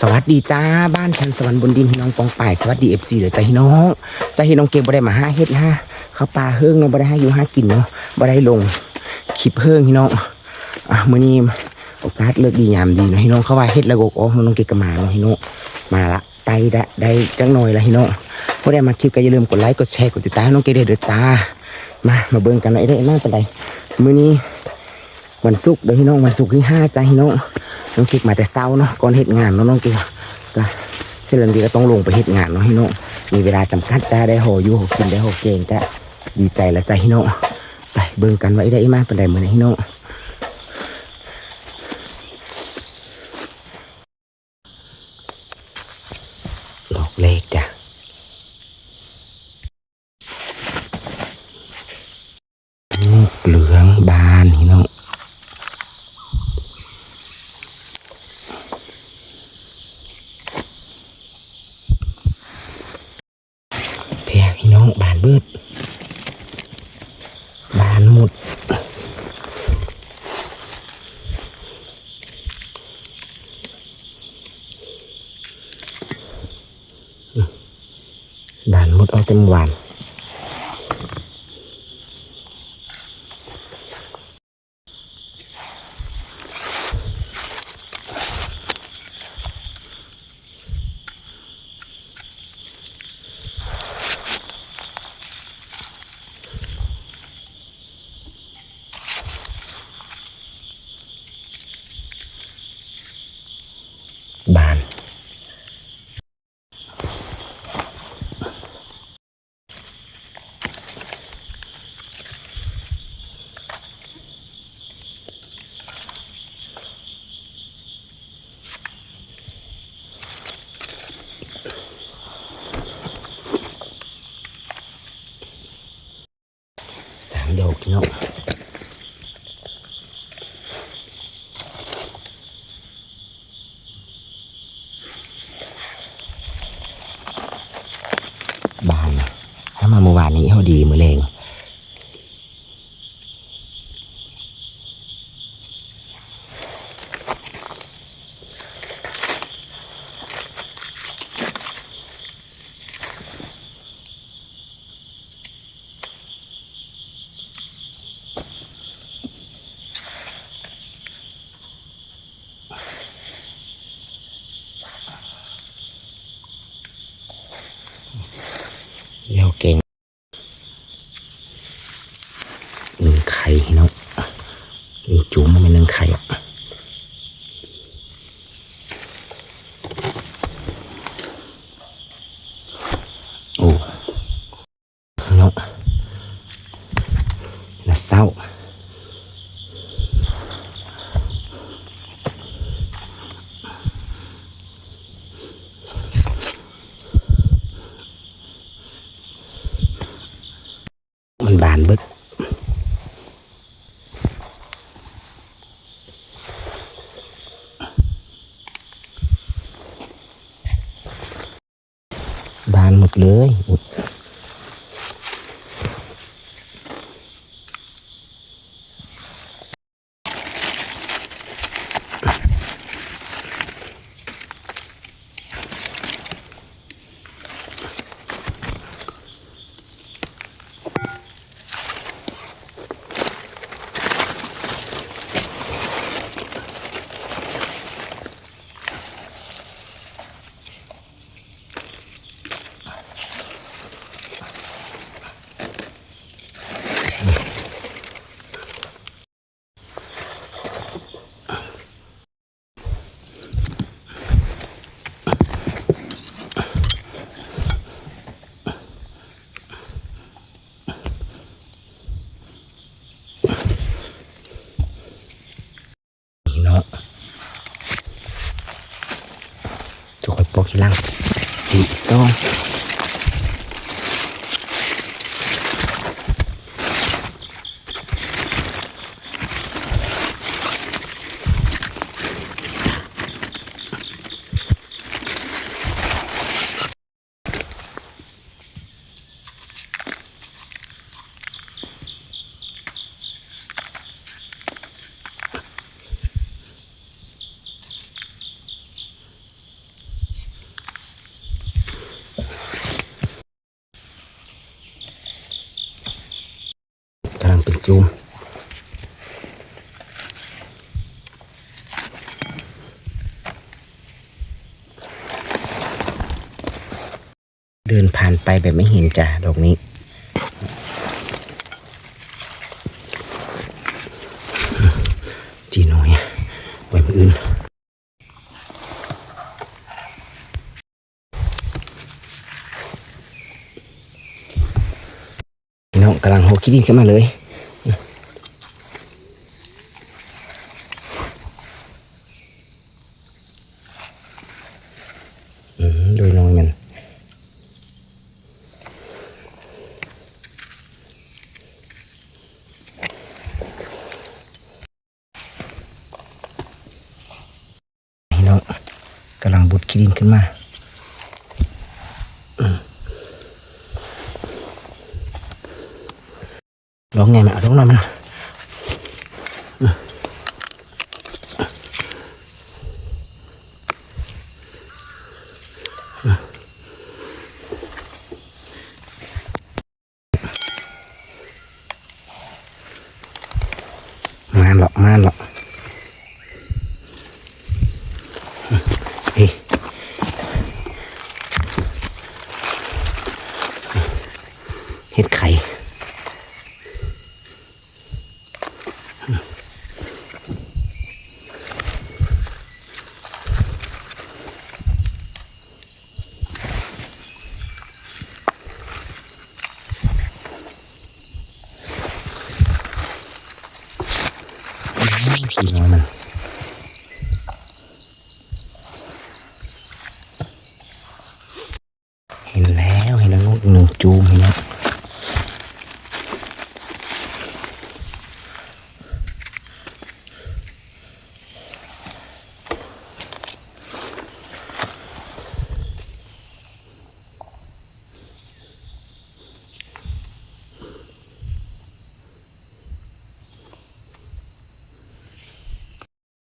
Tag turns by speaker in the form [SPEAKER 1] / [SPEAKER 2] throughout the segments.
[SPEAKER 1] สวัสดีจ้าบ้านชันสวรรค์บนดินพี่น้องปองป่ายสวัสดีเอฟซีเดี๋ยวจ้าพี่น้องใจพี่น้องเก็บบ่ได้มาห้าเฮ็ดห้าเขาปลาเฮิงเนาะบ่ได้ให้อยู่ห้ากินเนาะบ่ได้ลงคลิปเฮิงพี่น้องอะมื้อนี้โอกาสเลิกดียามดีเนาะพี่น้องเขาว่าเฮ็ดล้วก็อ๋อน้องเก็บกันมาเนาะพี่น้องมาละไปได้ได้จังหน่อยละพี่น้องบ่ได้มาคลิปก็อย่าลืมกดไลค์กดแชร์กดติดตามน้องเก็บเด้อเด้อจ้ามามาเบิ่งกันหน่อยได้มากปานใดมื้อนี้วันศุกร์เดี๋ยวพี่น้องวันศุกร์ที่ห้าจ้าพี่น้อง น้องกิ๊กมาแต่เช้าเนาะก่อนเหตุงานเนาะน้องกิ๊กก็เสร็จแล้วดีก็ต้องลงไปเหตุงานเนาะพี่น้องมีเวลาจำกัดจ้าได้ห่ออยู่หกินได้ห่อเก่งก็ดีใจแล้วจ้าพี่น้องไปเบิ่งกันไว้ได้อีมาเป็นไดมื้อนี้พี่น้องดอกเล็กจ้ะลูกเหลืองบานพี่น้อง เพียพี่ น้องบานเบิดบานหมดบานหมดเอาเต็มวันบาน สามดอกพี่น้องบานนะถ้ามาเมื่อวานนี้เขาดีมือเลงเลี้ยวเก่งหนึ่งไข่พี่น้องหนึ่งจุ๋มมันเป็นหนึ่งไข่อะโอ้พี่น้องน่าเศร้า มัน บานเบิดบานหมดเลยอุดพี่น้องทุกคนปอกที่ล่าง อี จุมเดินผ่านไปแบบไม่เห็นจ้ะดอกนี้ จีน้อยไว้มืออื่นน้องกำลังโฮคิดดินขึ้นมาเลย อืมโดยน้อยมัน พี่น้องกำลังบุ ดคิดินขึ้นมาร้องไงมาเอาร้องหน่อยมาอืมมาหรอกมาหรอกเฮ้ยเห็ดไข่ สีน้อยมันเห็นแล้วเห็นแล้ว หนึ่งจูมเห็นแล้ว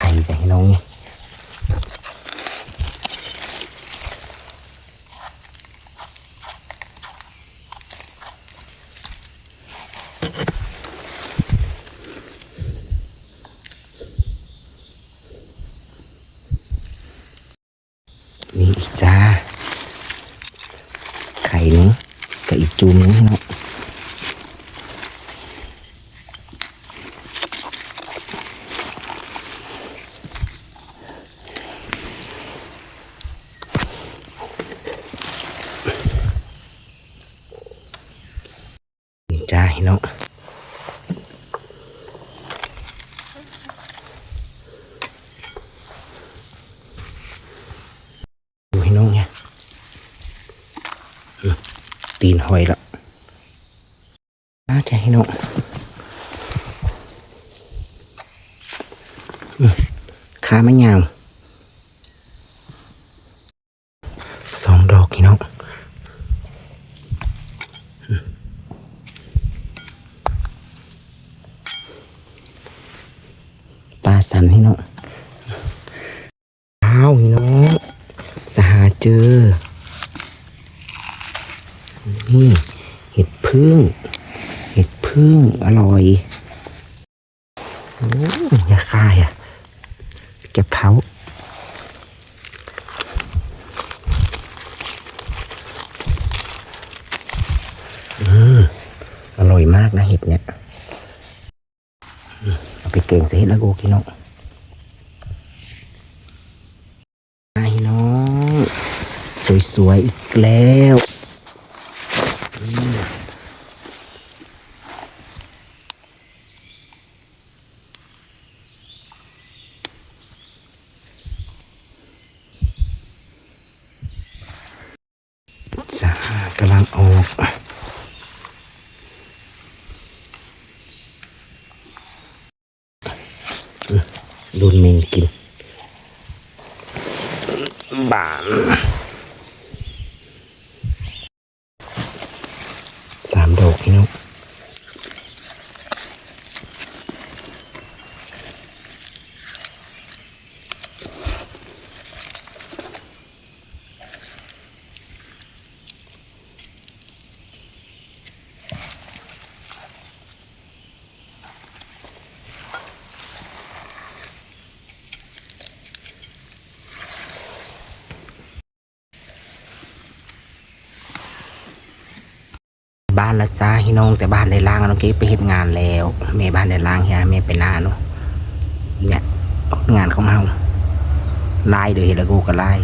[SPEAKER 1] ไข่จะให้น้องนี่นี่อีกจ้า ไข่หนึงกับอีก จูมนึงเนาะนี่จ้าให้เนาะดูให้น้องเนี่ยอืม ตีนหอยละน่าจะให้น้องขาไม่ยาวสองดอกให้น้องปลาสันให้น้องอ้าวให้น้องสหาเจอ นี่เห็ดพึ่ง เห็ดพึ่งอร่อยโอ้ยอย่าคายอะ เก็บเขาอร่อยมากนะเห็ดเนี่ย เอาไปเก่งใส่เห็ดละโกกินเนาะไอ้น้อง สวยๆอีกแล้วอืมจ้ากับดูนเมงกินบานสามดอกพี่น้อง บ้านละจ้าพี่น้องแต่บ้านในล่างน้องเก๋ไปเห็นงานแล้วเม่บ้านในล่างเฮียเม่ไปหน้าเนาะเนี่ยงานของเฮาลายเดี๋ยวเฮ็นแล้วกูก็ลาย